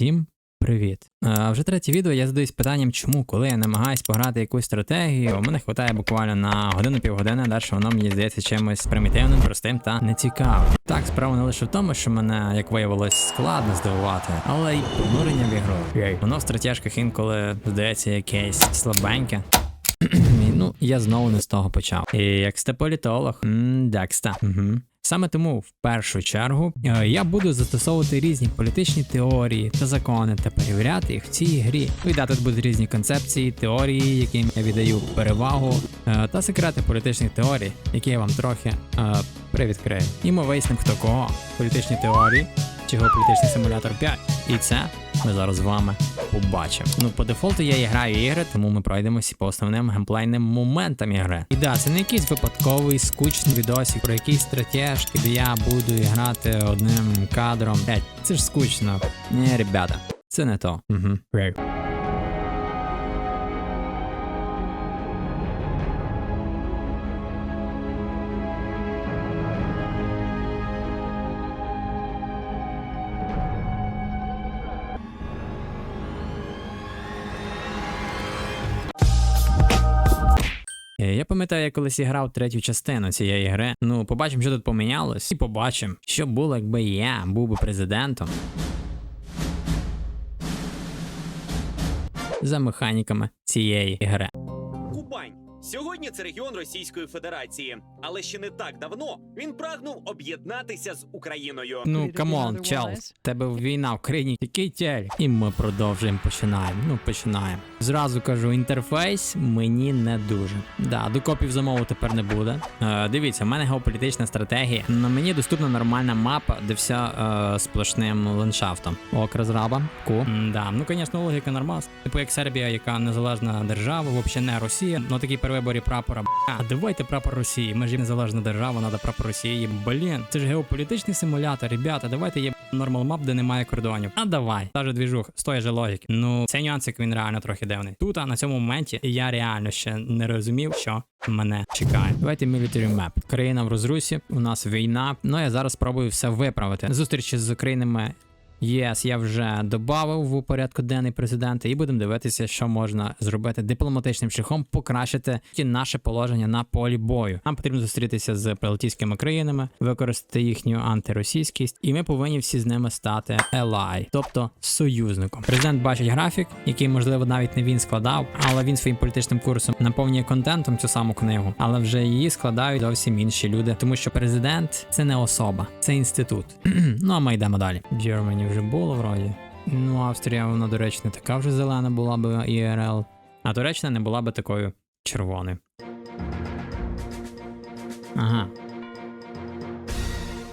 Всім привіт! А, вже третє відео я задаюсь питанням, чому, коли я намагаюсь пограти якусь стратегію, у мене хватає буквально на годину-півгодини, далі воно мені здається чимось примітивним, простим та нецікавим. Так, справа не лише в тому, що мене, як виявилось, складно здивувати, але й понурення в ігру. Воно в стратежках інколи здається якесь слабеньке. Я знову не з того почав. І як сте політолог, декста. Угу. Саме тому в першу чергу е, я буду застосовувати різні політичні теорії та закони та перевіряти їх в цій грі. Ну і да, тут будуть різні концепції, теорії, яким я віддаю перевагу, е, та секрети політичних теорій, які я вам трохи е, привідкрию. І ми вияснимо, хто кого. Політичні теорії чи геополітичний симулятор 5. І це ми зараз з вами побачимо. Ну, по дефолту я і граю ігри, тому ми пройдемося по основним геймплейним моментам ігри. І да, це не якийсь випадковий скучний відосик про якісь стратежки, де я буду грати одним кадром. Блять, це ж скучно. Ні, ребята, це не то. Угу. Пам'ятаю, я колись грав третю частину цієї гри. Ну, побачимо, що тут помінялось, і побачимо, що було, якби я був би президентом. За механіками цієї гри. Кубань. Сьогодні це регіон Російської Федерації, але ще не так давно він прагнув об'єднатися з Україною. Ну, камон, чел, тебе війна в країні, який тель. І ми продовжуємо починаємо. Ну, починаємо. Зразу кажу, інтерфейс мені не дуже. Да, копів замову тепер не буде. Е, дивіться, в мене геополітична стратегія. На мені доступна нормальна мапа, де все е, сплошним ландшафтом. Ок, розраба. Ку. М, Да, ну звісно, логіка нормас. Типу як Сербія, яка незалежна держава, взагалі не Росія. Ну такі при виборі прапора. А давайте прапор Росії. Ми ж незалежна держава, треба прапор Росії. Блін, це ж геополітичний симулятор, ребята. Давайте є нормал мап, де немає кордонів. А давай, та же двіжух, з тої же логіки. Ну, цей нюансик він реально трохи дивний. Тут, а на цьому моменті, я реально ще не розумів, що мене чекає. Давайте military map. Країна в розрусі, у нас війна. Ну я зараз спробую все виправити. Зустрічі з країнами ЄС я вже додав в порядку денний президента, і будемо дивитися, що можна зробити дипломатичним шляхом, покращити наше положення на полі бою. Нам потрібно зустрітися з прибалтійськими країнами, використати їхню антиросійськість, і ми повинні всі з ними стати ally, тобто союзником. Президент бачить графік, який можливо навіть не він складав, але він своїм політичним курсом наповнює контентом цю саму книгу, але вже її складають зовсім інші люди, тому що президент це не особа, це інститут. ну а ми йдемо далі. Germany вже було вроді. Ну, Австрія, вона, до речі, не така вже зелена була би ІРЛ, а Туреччина не була би такою червоною. Ага.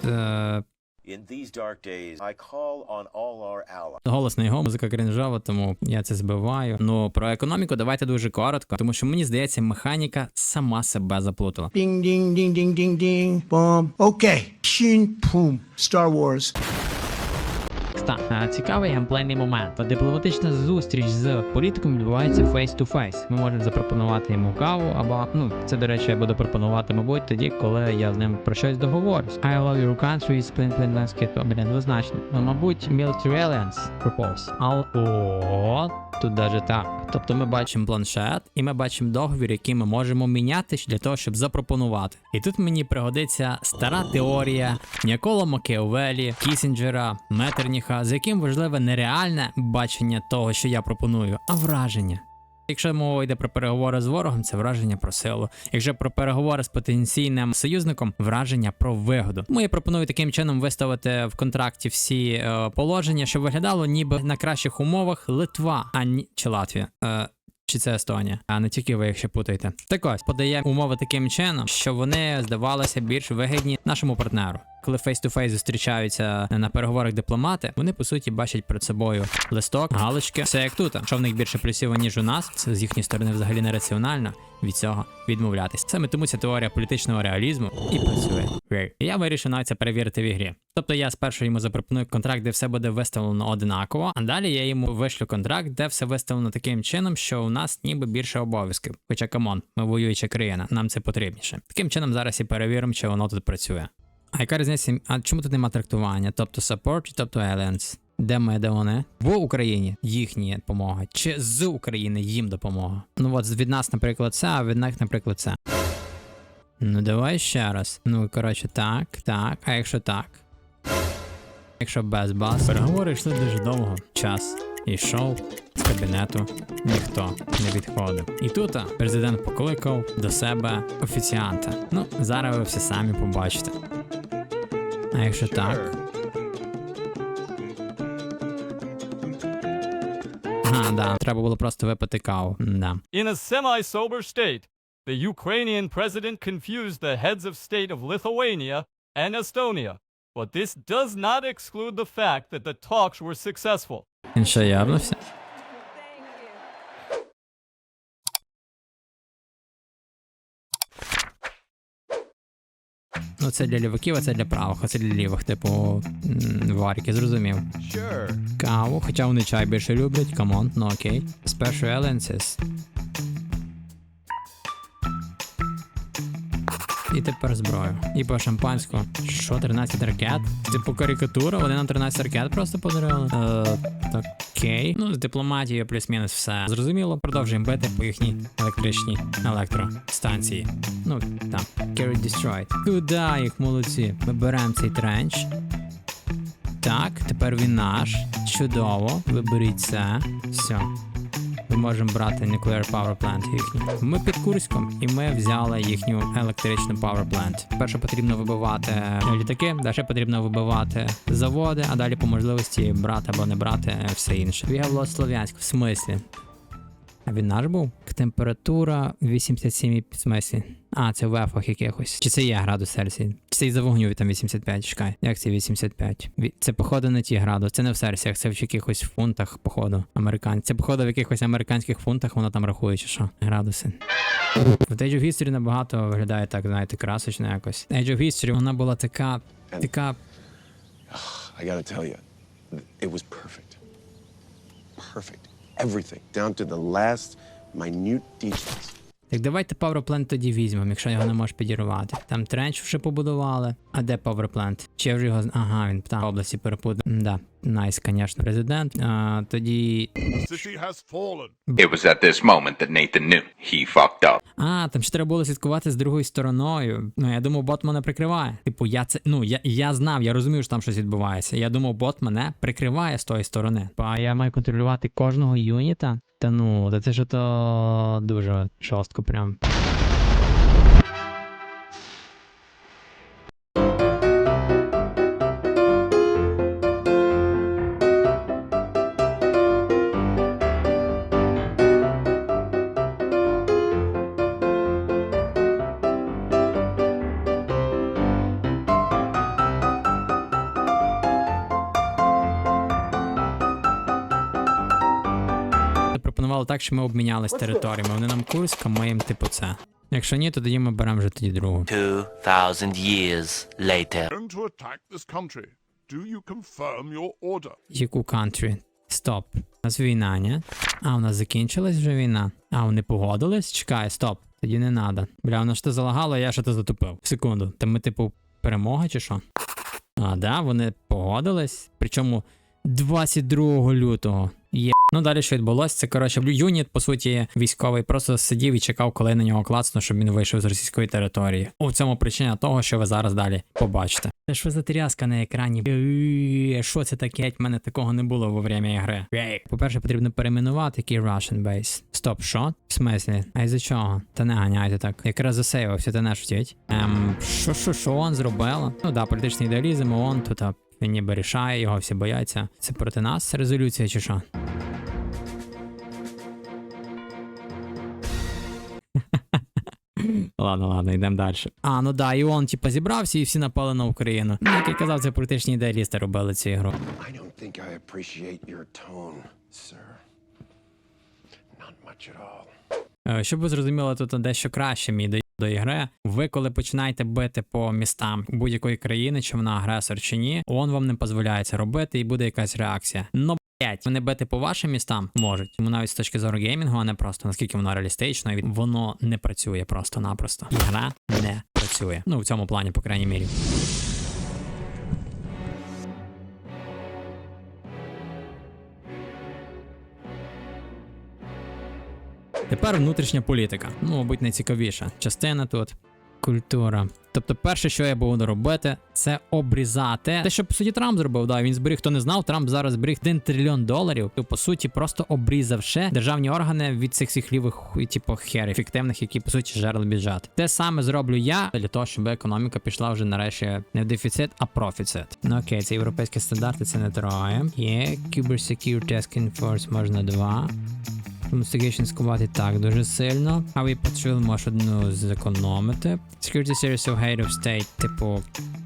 Е, In these dark days, I call on all our allies. Голосна його музика крінжова, тому я це збиваю. Ну про економіку давайте дуже коротко, тому що мені здається, механіка сама себе заплутала. Boom. Okay. Shin, boom. Star Wars. Так, цікавий геймплейний момент. Дипломатична зустріч з політиком відбувається face-to-face. Ми можемо запропонувати йому каву, або ну це до речі, я буду пропонувати, мабуть, тоді, коли я з ним про щось договорюсь. I love your country, splin splin landscape, блін, двозначно. Ну, мабуть, military alliance propose. Але о, тут даже так. Тобто ми бачимо планшет, і ми бачимо договір, який ми можемо міняти для того, щоб запропонувати. І тут мені пригодиться стара теорія Нікола Макіавелі, Кісінджера, Метерніха, з яким важливе не реальне бачення того, що я пропоную, а враження. Якщо мова йде про переговори з ворогом, це враження про силу. Якщо про переговори з потенційним союзником, враження про вигоду. Тому я пропоную таким чином виставити в контракті всі е, положення, щоб виглядало ніби на кращих умовах Литва, а ні чи Латвія. Е, чи це Естонія, а не тільки ви, якщо путаєте. Так ось подає умови таким чином, що вони здавалися більш вигідні нашому партнеру. Коли фейс-ту-фейс зустрічаються на переговорах дипломати, вони по суті бачать перед собою листок, галочки. Все як тут. Що в них більше плюсів, ніж у нас, це з їхньої сторони взагалі нераціонально від цього відмовлятись. Саме тому ця теорія політичного реалізму і працює. Я вирішив навіть це перевірити в ігрі. Тобто я спершу йому запропоную контракт, де все буде виставлено одинаково, а далі я йому вишлю контракт, де все виставлено таким чином, що у нас ніби більше обов'язків. Хоча камон, ми воююча країна, нам це потрібніше. Таким чином зараз і перевіримо, чи воно тут працює. А яка різниця? А чому тут нема трактування? Тобто support, тобто alliance? Де ми, де вони? В Україні їхня допомога. Чи з України їм допомога? Ну от від нас, наприклад, це, а від них, наприклад, це. Ну давай ще раз. Ну, коротше, так, так. А якщо так? Якщо без баз. Переговори йшли дуже довго. Час ішов з кабінету, ніхто не відходив. І тут президент покликав до себе офіціанта. Ну, зараз ви все самі побачите. А якщо так? А, да, треба було просто випити каву. Да. In a semi sober state, the Ukrainian president confused the heads of state of Lithuania and Estonia. But this does not exclude the fact that the talks were successful. Він що ябнувся? Ну, це для ліваків, а це для правих, а це для лівих, типу Варки варіки, зрозумів. Каву, хоча вони чай більше люблять, камон, ну окей. Special Alliances. І тепер зброю. І по шампанську. Що, 13 ракет? Типу карикатура, вони нам 13 ракет просто подарили. Е, окей. Ну, з дипломатією плюс-мінус все. Зрозуміло, продовжуємо бити по їхній електричній електростанції. Ну, там. Carry Destroyed. Куда їх молодці? Ми беремо цей тренч. Так, тепер він наш. Чудово. Виберіть це. Все. Ми можемо брати Nuclear Power Plant їхню. Ми під Курськом, і ми взяли їхню електричну Power Plant. Перше потрібно вибивати літаки, далі потрібно вибивати заводи, а далі по можливості брати або не брати все інше. Вігабло Слов'янськ, в смислі. А він наш був? Температура 87 в смислі. А, це в ефах якихось. Чи це є градус Цельсія? Чи це із-за вогню там 85? Чекай. Як це 85? Ві- Це походу не ті градуси. Це не в Цельсіях, це в якихось фунтах, походу. Американці. Це походу в якихось американських фунтах воно там рахує, чи що? Градуси. В Age of History набагато виглядає так, знаєте, красочно якось. Age of History, вона була така. така. I gotta tell you, it was perfect. Perfect. Everything, down to the last minute details. Так давайте PowerPlant тоді візьмемо, якщо його не можеш підірвати. Там тренч вже побудували. А де PowerPlant? Чи вже його. Ага, він там в області перепутав. Да, найс, звісно, президент. А, тоді. It was at this moment that Nathan knew he fucked up. А, там ще треба було слідкувати з другою стороною. Ну, я думав, бот мене прикриває. Типу, я це. Ну, я, я знав, я розумів, що там щось відбувається. Я думав, бот мене прикриває з тої сторони. А я маю контролювати кожного юніта. Та ну, та це ж то дуже жорстко прям. Запропонували так, що ми обмінялись територіями. Вони нам Курськ, а ми їм типу це. Якщо ні, то тоді ми беремо вже тоді другу. 2,000 years later. To attack this country. Do you confirm your order? Яку country? Стоп. У нас війна, ні? А, у нас закінчилась вже війна. А, вони погодились? Чекай, стоп. Тоді не надо. Бля, воно ж то залагало, я що то затупив. Секунду. Та ми, типу, перемога чи що? А, да, вони погодились. Причому 22 лютого. Ну далі що відбулося? Це коротше юніт, по суті, військовий, просто сидів і чекав, коли на нього клацну, щоб він вийшов з російської території. У цьому причина того, що ви зараз далі побачите. Це що за тряска на екрані? Е, Що це таке? В мене такого не було во время ігри. По-перше, потрібно перейменувати який Russian base. Стоп, що? В смислі? А із-за чого? Та не ганяйте так. Якраз засейвався, та не шутіть. Ем, що, що, що он зробила? Ну да, політичний ідеалізм, он тут він ніби рішає, його всі бояться. Це проти нас резолюція чи що? Ладно, ладно, йдемо далі. А, ну да, і он, типа, зібрався і всі напали на Україну. Ну, Як я казав, це політичні ідеалісти робили цю ігру. I don't think I appreciate your tone, sir. Not much at all. Е, щоб ви зрозуміли тут дещо краще мій до, до ігри, ви коли починаєте бити по містам будь-якої країни, чи вона агресор чи ні, он вам не дозволяє це робити і буде якась реакція. Но 5. Вони бити по вашим містам можуть. Тому навіть з точки зору геймінгу, а не просто наскільки воно реалістично, воно не працює просто-напросто. Гра не працює. Ну в цьому плані, по крайній мірі. Тепер внутрішня політика. Ну, мабуть, найцікавіша частина тут. Культура. Тобто, перше, що я буду робити, це обрізати. Те, що по суті Трамп зробив, да, він зберіг, хто не знав, Трамп зараз зберіг 1 трильйон доларів. І по суті, просто обрізавши державні органи від цих всіх лівих типу херів, фіктивних, які по суті жерли бюджет. Те саме зроблю я для того, щоб економіка пішла вже нарешті не в дефіцит, а профіцит. Ну окей, це європейські стандарти, це не троє. Є Cyber Security Task можна два. Investigation скувати так дуже сильно. А ви Patrol може одну зекономити. Security Service of Head of State, типу,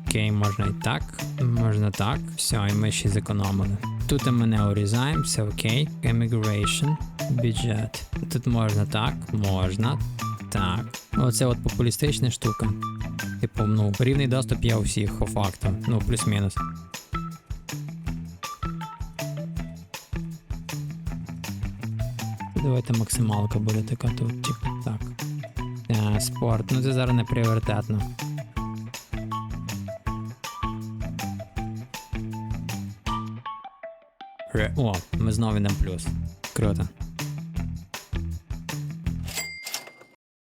окей, можна і так. Можна так. Все, і ми ще зекономили. Тут ми не урізаємо, все окей. Immigration, бюджет. Тут можна так, можна. Так. Оце от популістична штука. Типу, ну, рівний доступ є у всіх, по факту. Ну, плюс-мінус. Давайте максималка буде така тут, типу, так. Е, спорт, ну це зараз не пріоритетно. О, ми знову йдемо плюс. Круто.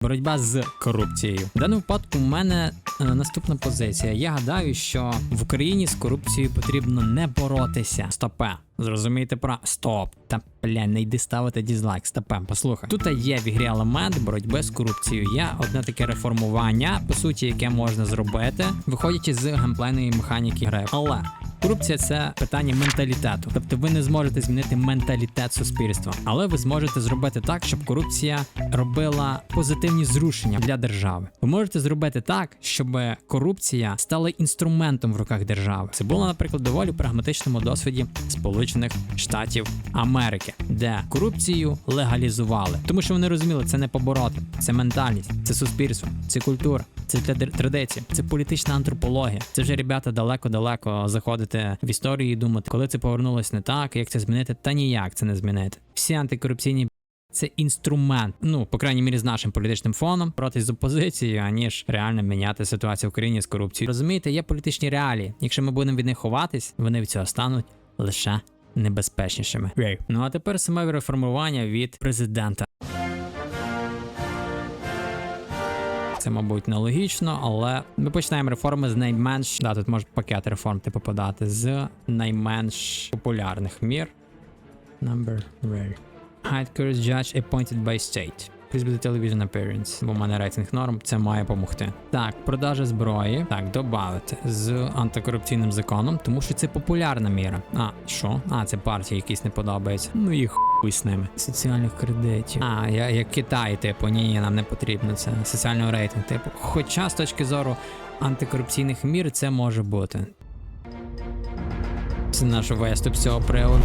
Боротьба з корупцією. В даному випадку в мене е, наступна позиція. Я гадаю, що в Україні з корупцією потрібно не боротися. Стопе. Зрозумієте про стоп. Та бля, не йди ставити дізлайк. Стопе, послухай. Тут є в ігрі елемент боротьби з корупцією. Є одне таке реформування, по суті, яке можна зробити, виходячи з геймплейної механіки гри. Але Корупція це питання менталітету. Тобто ви не зможете змінити менталітет суспільства, але ви зможете зробити так, щоб корупція робила позитивні зрушення для держави. Ви можете зробити так, щоб корупція стала інструментом в руках держави. Це було, наприклад, доволі прагматичному досвіді Сполучених Штатів Америки, де корупцію легалізували, тому що вони розуміли, це не побороти, це ментальність, це суспільство, це культура, це тради- традиції, це політична антропологія. Це вже ребята далеко-далеко заходити в історію і думати, коли це повернулось не так, як це змінити, та ніяк це не змінити. Всі антикорупційні це інструмент, ну по крайній мірі з нашим політичним фоном проти з опозицією, аніж реально міняти ситуацію в країні з корупцією. Розумієте, є політичні реалії. Якщо ми будемо від них ховатись, вони від цього стануть лише небезпечнішими. Ну а тепер саме реформування від президента. Це, мабуть, нелогічно, але ми починаємо реформи з найменш. Да, тут можуть пакет реформ типу подати з найменш популярних мір. Number rare. Hide Courage Judge appointed by state. Please be the television appearance. Бо в мене рейтинг норм, це має допомогти. Так, продажа зброї. Так, додати з антикорупційним законом, тому що це популярна міра. А, що? А, це партії якісь не подобаються. Ну і хуй з ними. Соціальних кредитів. А, я, як Китай, типу, ні, ні, нам не потрібно це. Соціальний рейтинг, типу. Хоча з точки зору антикорупційних мір це може бути. Це наш виступ з цього приводу.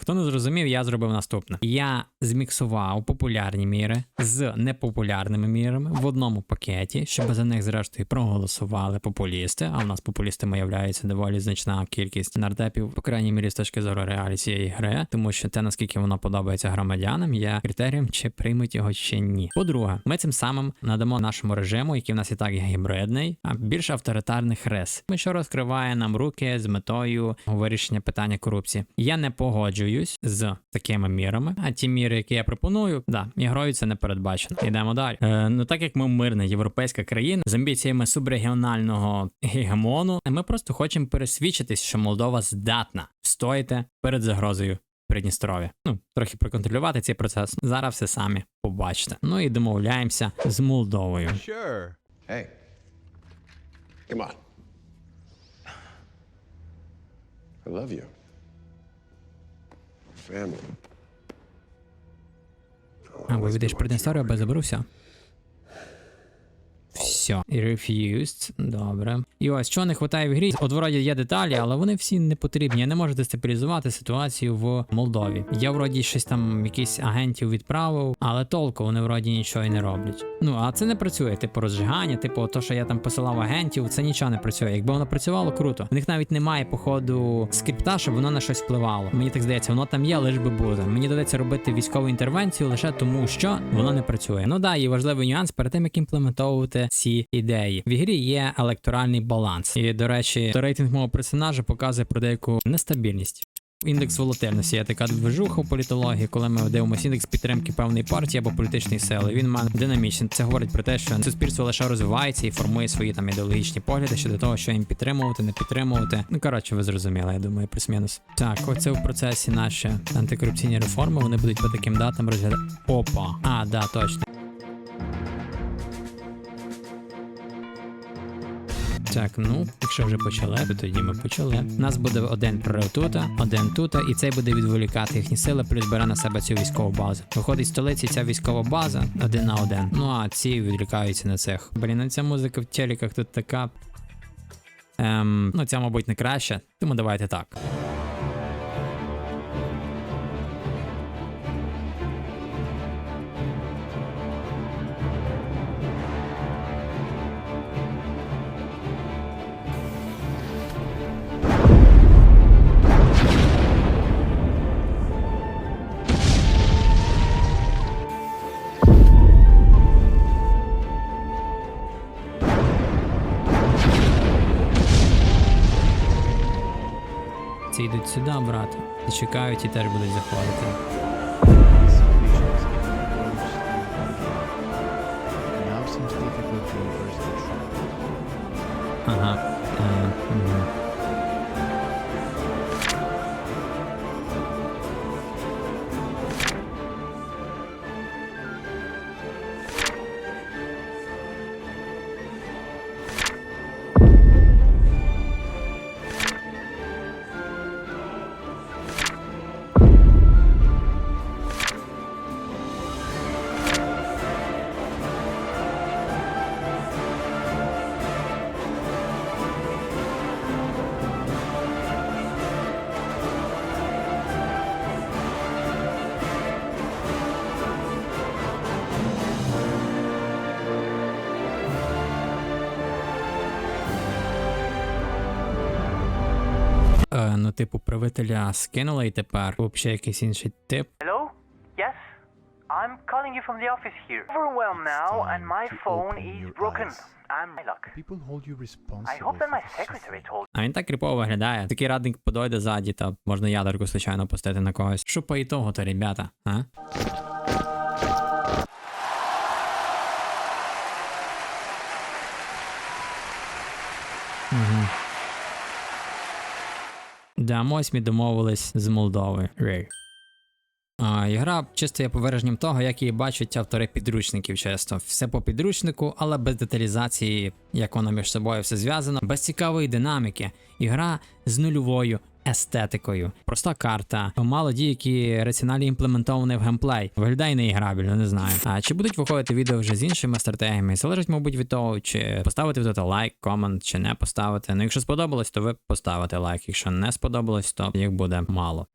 Хто не зрозумів, я зробив наступне: я зміксував популярні міри з непопулярними мірами в одному пакеті, щоб за них зрештою проголосували популісти. А в нас популістами являється доволі значна кількість нардепів, по крайній мірі з точки зору реалій цієї гри, тому що те, наскільки воно подобається громадянам, є критерієм, чи приймуть його чи ні. По-друге, ми цим самим надамо нашому режиму, який в нас і так є гібридний, а більш авторитарних рис, що розкриває нам руки з метою вирішення питання корупції. Я не погоджуюсь з такими мірами. А ті міри, які я пропоную, да, ігрою це не передбачено. Йдемо далі. Е, ну так як ми мирна європейська країна з амбіціями субрегіонального гегемону, ми просто хочемо пересвідчитись, що Молдова здатна встояти перед загрозою. Придністров'я. Ну, трохи проконтролювати цей процес. Зараз все самі побачите. Ну і домовляємося з Молдовою. Sure. Hey, come on. I love you. Або віддаєш Придністров'я, або я заберу все. Refused. Добре. І ось, що не вистачає в грі. От вроді є деталі, але вони всі не потрібні. Я не можу дестабілізувати ситуацію в Молдові. Я вроді щось там якісь агентів відправив, але толку вони вроді нічого і не роблять. Ну а це не працює. Типу розжигання, типу, то, що я там посилав агентів, це нічого не працює. Якби воно працювало, круто. У них навіть немає, походу, скрипта, щоб воно на щось впливало. Мені так здається, воно там є, лиш би буде. Мені доведеться робити військову інтервенцію лише тому, що воно не працює. Ну да, і важливий нюанс перед тим, як імплементовувати ці ідеї. В ігрі є електоральний баланс. І, до речі, рейтинг мого персонажа показує про деяку нестабільність. Індекс волатильності є така движуха в політології, коли ми дивимося індекс підтримки певної партії або політичної сили. Він має динамічний. Це говорить про те, що суспільство лише розвивається і формує свої там ідеологічні погляди щодо того, що їм підтримувати, не підтримувати. Ну коротше, ви зрозуміли, я думаю, плюс-мінус. Так, оце в процесі наші антикорупційні реформи. Вони будуть по таким датам розглядати. Опа, а да, точно. Так, ну, якщо вже почали, то тоді ми почали. Нас буде один прорив тута, один тута, і цей буде відволікати їхні сили, плюс бере на себе цю військову базу. Виходить з столиці ця військова база один на один. Ну а ці відволікаються на цих. Блін, ну ця музика в телеках тут така. Ем, ну, ця, мабуть, не краще, тому давайте так. Сюди, брати. Чекають і теж будуть заходити. Типу, правителя скинули і тепер взагалі якийсь інший тип. Hello? Yes? I'm calling you from the office here. Overwhelmed now, and my phone is broken. I'm my luck. People hold you responsible. I hope that my secretary told А він так кріпово виглядає. Такий радник подойде ззаді, та можна ядерку случайно пустити на когось. Що по ітогу-то, ребята, а? Ось ми домовились з Молдови. Рей. А, ігра чисто є поверженням того, як її бачать автори підручників часто. Все по підручнику, але без деталізації, як воно між собою все зв'язано, без цікавої динаміки. Ігра з нульовою естетикою. Проста карта, мало дій, які раціоналі імплементовані в геймплей. Виглядає неіграбельно, не знаю. А чи будуть виходити відео вже з іншими стратегіями? Залежить, мабуть, від того, чи поставити тут лайк, комент, чи не поставити. Ну, якщо сподобалось, то ви поставите лайк. Якщо не сподобалось, то їх буде мало.